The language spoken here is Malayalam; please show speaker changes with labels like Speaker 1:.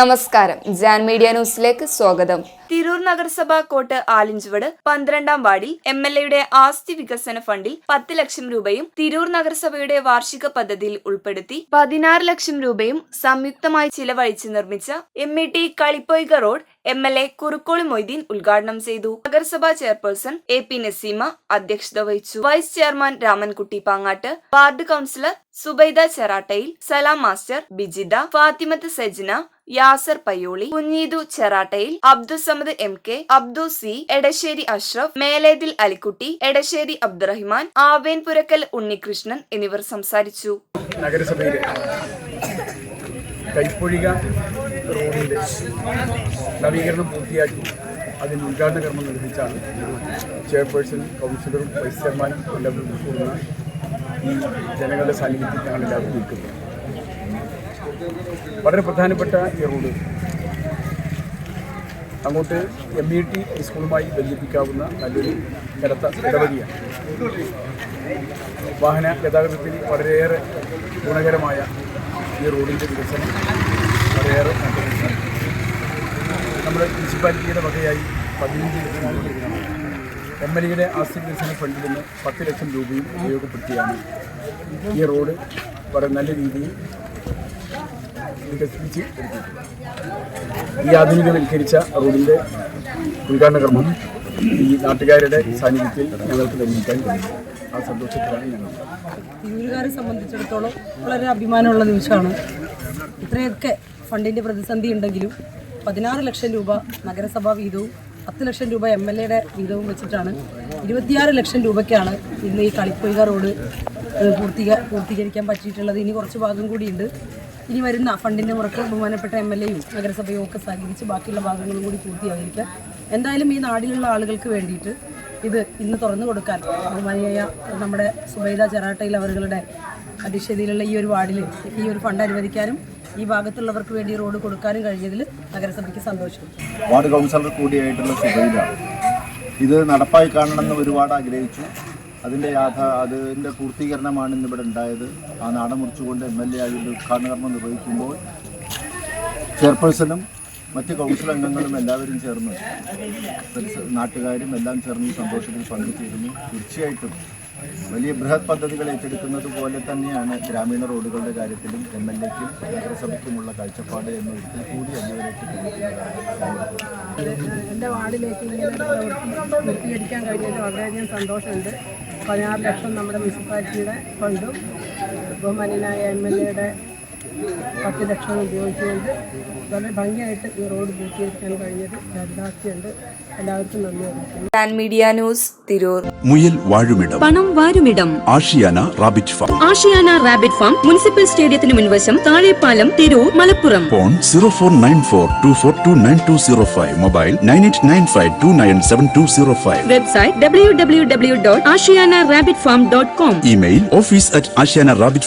Speaker 1: നമസ്കാരം. ജാൻ മീഡിയ ന്യൂസിലേക്ക് സ്വാഗതം.
Speaker 2: തിരൂർ നഗരസഭ കോട്ട് ആലിഞ്ചുവട് പന്ത്രണ്ടാം വാർഡിൽ എം എൽ എയുടെ ആസ്തി വികസന ഫണ്ടിൽ പത്ത് ലക്ഷം രൂപയും തിരൂർ നഗരസഭയുടെ വാർഷിക പദ്ധതിയിൽ ഉൾപ്പെടുത്തി പതിനാറ് ലക്ഷം രൂപയും സംയുക്തമായി ചിലവഴിച്ച് നിർമ്മിച്ച M E T Kalippoyka road M L A Kurukkoli Moideen ഉദ്ഘാടനം ചെയ്തു. നഗരസഭാ ചെയർപേഴ്സൺ എ പി നസീമ അധ്യക്ഷത വഹിച്ചു. Vice chairman Ramankutty Pangatt ward councillor Subaida Cherattayil Salam master Bijitha Fathimath Sajna Yasar Payyoli Kunheedu Cherattayil Abdussamad M K Abdu C Edasseri Ashraf Melethil Alikutty Edasseri Abdurahiman Aven Purakkal Unnikrishnan എന്നിവർ സംസാരിച്ചു.
Speaker 3: നഗരസഭയിലെ കൈപ്പൊഴിക നവീകരണം പൂർത്തിയാക്കി. അതിന് ഉദ്ഘാടന കർമ്മം നിർവഹിച്ചാണ് ചെയർപേഴ്സൺ കൗൺസിലറും വൈസ് ചെയർമാനും എല്ലാവരും ഉൾക്കൊള്ളുന്ന ഈ ജനങ്ങളുടെ സാന്നിധ്യത്തിൽ ഞങ്ങൾ എല്ലാവരും നിൽക്കുന്നത്. വളരെ പ്രധാനപ്പെട്ട ഈ റോഡ് അങ്ങോട്ട് എം ഇ ടി സ്കൂളുമായി ബന്ധിപ്പിക്കാവുന്ന നല്ലൊരു കരത്ത ഇടവഴിയാണ് വാഹന ഗതാഗതത്തിന് വളരെയേറെ ഗുണകരമായ ഈ റോഡിന്റെ വികസനം വളരെയേറെ. നമ്മുടെ മുനിസിപ്പാലിറ്റിയുടെ വകയായി പതിനഞ്ച് ലക്ഷം എം എൽ എയുടെ ആസ്തി വികസന ഫണ്ടിൽ നിന്ന് പത്ത് ലക്ഷം രൂപയും ഉപയോഗപ്പെടുത്തിയാണ് ഈ റോഡ് വളരെ നല്ല രീതിയിൽ വികസിപ്പിച്ച് ഈ ആധുനികവൽക്കരിച്ച റോഡിന്റെ ഉദ്ഘാടന കർമ്മം ഈ നാട്ടുകാരുടെ സാന്നിധ്യത്തിൽ ഞങ്ങൾക്ക് നിർമ്മിക്കാൻ കഴിയും. ആ സന്തോഷത്തിലാണ് ഞങ്ങൾ.
Speaker 4: തിരൂരുകാരെ സംബന്ധിച്ചിടത്തോളം വളരെ അഭിമാനമുള്ള നിമിഷമാണ്. ഇത്രയൊക്കെ ഫണ്ടിന്റെ പ്രതിസന്ധി ഉണ്ടെങ്കിലും പതിനാറ് ലക്ഷം രൂപ നഗരസഭാ വീതവും പത്ത് ലക്ഷം രൂപ എം എൽ എയുടെ വീതവും വെച്ചിട്ടാണ് ഇരുപത്തിയാറ് ലക്ഷം രൂപയ്ക്കാണ് ഇന്ന് ഈ കളിപ്പൊയ്ക റോഡ് പൂർത്തീകരിക്കാൻ പറ്റിയിട്ടുള്ളത്. ഇനി കുറച്ച് ഭാഗം കൂടിയുണ്ട്. ഇനി വരുന്ന ഫണ്ടിന്റെ മുറക്ക് ബഹുമാനപ്പെട്ട എം എൽ എയും നഗരസഭയും ഒക്കെ സഹകരിച്ച് ബാക്കിയുള്ള ഭാഗങ്ങളും കൂടി പൂർത്തിയായിരിക്കാം. എന്തായാലും ഈ നാടിലുള്ള ആളുകൾക്ക് വേണ്ടിയിട്ട് ഇത് ഇന്ന് തുറന്നു കൊടുക്കാൻ ബഹുമാനിയായ നമ്മുടെ സുബൈദ ചെറാട്ടയിൽ അവരുടെ അധ്യക്ഷതയിലുള്ള ഈ ഒരു വാർഡിൽ ഈ ഒരു ഫണ്ട് അനുവദിക്കാനും ഈ ഭാഗത്തുള്ളവർക്ക് വേണ്ടി റോഡ് കൊടുക്കാനും കഴിഞ്ഞതിൽ നഗരസഭയ്ക്ക് സന്തോഷം.
Speaker 5: വാർഡ് കൗൺസിലർ കൂടിയായിട്ടുള്ള സുബൈദ ഇത് നടപ്പായി കാണണമെന്ന് ഒരുപാട് ആഗ്രഹിച്ചു. അതിന്റെ യാഥാ അതിന്റെ പൂർത്തീകരണമാണ് ഇന്നിവിടെ ഉണ്ടായത്. ആ നാടൻ മുറിച്ചുകൊണ്ട് എം എൽ എ അതിന്റെ ഉദ്ഘാടന കർമ്മം നിർവഹിക്കുമ്പോൾ ചെയർപേഴ്സണും മറ്റ് കൗൺസിൽ അംഗങ്ങളും എല്ലാവരും ചേർന്ന് നാട്ടുകാരും എല്ലാം ചേർന്ന് സന്തോഷത്തിൽ പങ്കുചേരുന്നു. തീർച്ചയായിട്ടും വലിയ ബൃഹത് പദ്ധതികൾ ഏറ്റെടുക്കുന്നത് പോലെ തന്നെയാണ് ഗ്രാമീണ റോഡുകളുടെ കാര്യത്തിലും എം എൽ എക്കും നഗരസഭയ്ക്കുമുള്ള കാഴ്ചപ്പാട് എന്ന് ഒരിക്കൽ കൂടി അംഗീകരിച്ച്
Speaker 4: എന്റെ വാർഡിലേക്ക് ഇങ്ങനെ പൂർത്തീകരിക്കാൻ കഴിഞ്ഞതിൽ വളരെയധികം സന്തോഷമുണ്ട്. പതിനാറ് ലക്ഷം നമ്മുടെ മുനിസിപ്പാലിറ്റിയുടെ ഫണ്ടും ബഹുമാനായ എം എൽ എയുടെ പത്ത് ലക്ഷം ഉപയോഗിച്ചുകൊണ്ട് വളരെ ഭംഗിയായിട്ട് ഈ റോഡ് പൂർത്തീകരിക്കാൻ കഴിഞ്ഞത് ലഡാക്കിയുണ്ട് എല്ലാവർക്കും നന്ദി അറിയിക്കുന്നു.
Speaker 2: Media news Tirur.
Speaker 6: മുയൽ വാഴുമിടം.
Speaker 7: പണം വാരുമിടം.
Speaker 6: Ashiyana rabbit farm.
Speaker 7: Ashiyana rabbit farm municipal സ്റ്റേഡിയത്തിന് മുൻവശം Thazhepalam Tirur Malappuram.
Speaker 6: Phone zero four nine four two four two nine two zero five. Mobile nine eight nine five two nine seven two zero five.
Speaker 7: Website W W W dot Ashiyana rabbit farm dot com.
Speaker 6: Email office at Ashiyana rabbit